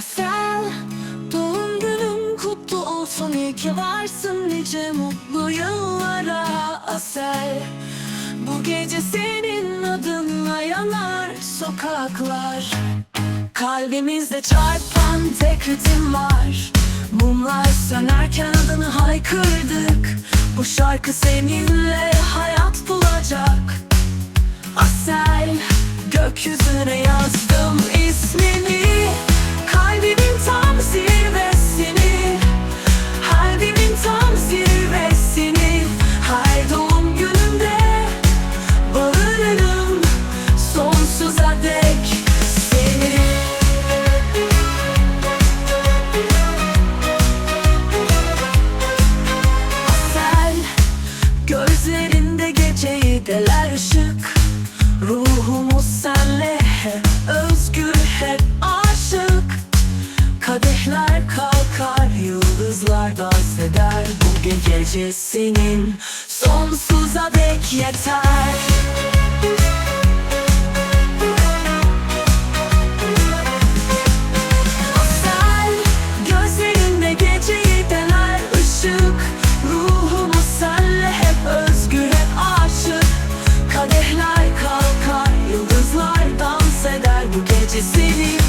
Asel Doğum günün kutlu olsun iyi ki varsın nice mutlu yıllara. Asel Bu gece senin adınla yanar sokaklar. Kalbimizde çarpan tek ritim var. Mumlar sönerken adını haykırdık. Bu şarkı seninle hayat bulacak. Asel Gökyüzüne yazdım ismini Her doğum gününde Bağırırım sonsuza seni. Asel Gözlerinde geceyi deler ışık yıldızlar dans eder. Bu gece senin sonsuza dek yeter. Kadehler kalkar yıldızlar dans eder. Bu gece seni